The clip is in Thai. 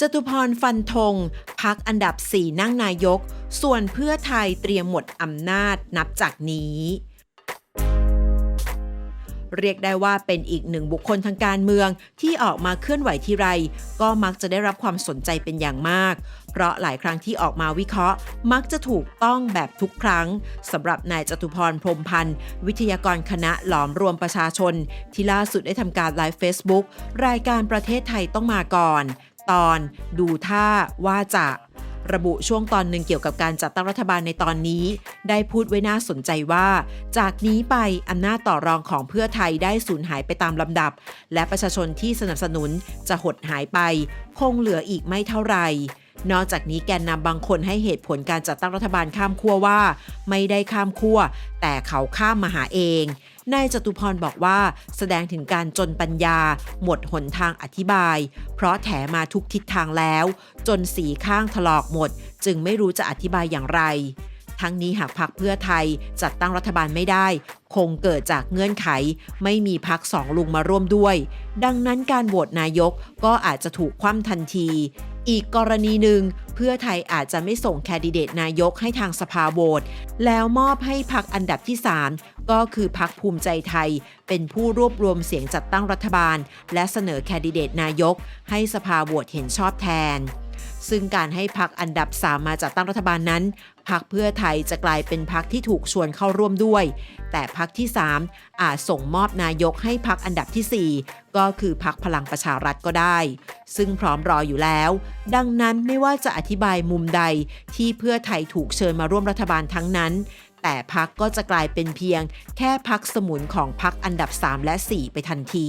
จตุพรฟันธงพักอันดับ 4 นั่งนายก ส่วนเพื่อไทยเตรียมหมดอำนาจนับจากนี้ เรียกได้ว่าเป็นอีกหนึ่งบุคคลทางการเมืองที่ออกมาเคลื่อนไหวทีไร ก็มักจะได้รับความสนใจเป็นอย่างมาก เพราะหลายครั้งที่ออกมาวิเคราะห์ มักจะถูกต้องแบบทุกครั้งสำหรับนายจตุพรพรมพันธ์ วิทยากรคณะหลอมรวมประชาชน ที่ล่าสุดได้ทำการไลฟ์ Facebook รายการประเทศไทยต้องมาก่อน ตอน ดูท่าว่าจะระบุช่วงตอนหนึ่งเกี่ยวกับการจัดตั้งรัฐบาลในตอนนี้ ได้พูดไว้น่าสนใจว่า จากนี้ไปอำนาจต่อรองของเพื่อไทยได้สูญหายไปตามลำดับ และประชาชนที่สนับสนุนจะหดหายไป คงเหลืออีกไม่เท่าไหร่นอกจากนี้แกนนำบางคนให้เหตุผลการจัดตั้งรัฐบาลข้ามขั้วว่า ไม่ได้ข้ามขั้วแต่เขาข้ามมาหาเอง นายจตุพรบอกว่าแสดงถึงการจนปัญญา หมดหนทางอธิบาย เพราะแถมาทุกทิศทางแล้ว จนสีข้างถลอกหมด จึงไม่รู้จะอธิบายอย่างไร ทั้งนี้หากพักเพื่อไทยจัดตั้งรัฐบาลไม่ได้ คงเกิดจากเงื่อนไข ไม่มีพักสองลุงมาร่วมด้วย ดังนั้นการโหวตนายกก็อาจจะถูกคว่ำทันที อีกกรณีหนึ่ง เพื่อไทยอาจจะไม่ส่งแคนดิเดตนายกให้ทางสภาโหวตแล้วมอบให้พักอันดับที่ 3 ก็คือพักภูมิใจไทย เป็นผู้รวบรวมเสียงจัดตั้งรัฐบาล และเสนอแคนดิเดตนายก ให้สภาโหวตเห็นชอบแทน ซึ่งการให้พักอันดับ 3 มาจัดตั้งรัฐบาลนั้น พักเพื่อไทยจะกลายเป็นพักที่ถูกชวนเข้าร่วมด้วย แต่พักที่ 3 อาจส่งมอบนายกให้พักอันดับทีสี่ 4 ก็คือพักพลังประชารัฐก็ได้ ซึ่งพร้อมรออยู่แล้ว ดังนั้นไม่ว่าจะอธิบายมุมใดที่เพื่อไทยถูกเชิญมาร่วมรัฐบาลทั้งนั้น แต่พักก็จะกลายเป็นเพียง แค่พักสมุนของพักอันดับ 3 และ 4 ไปทันที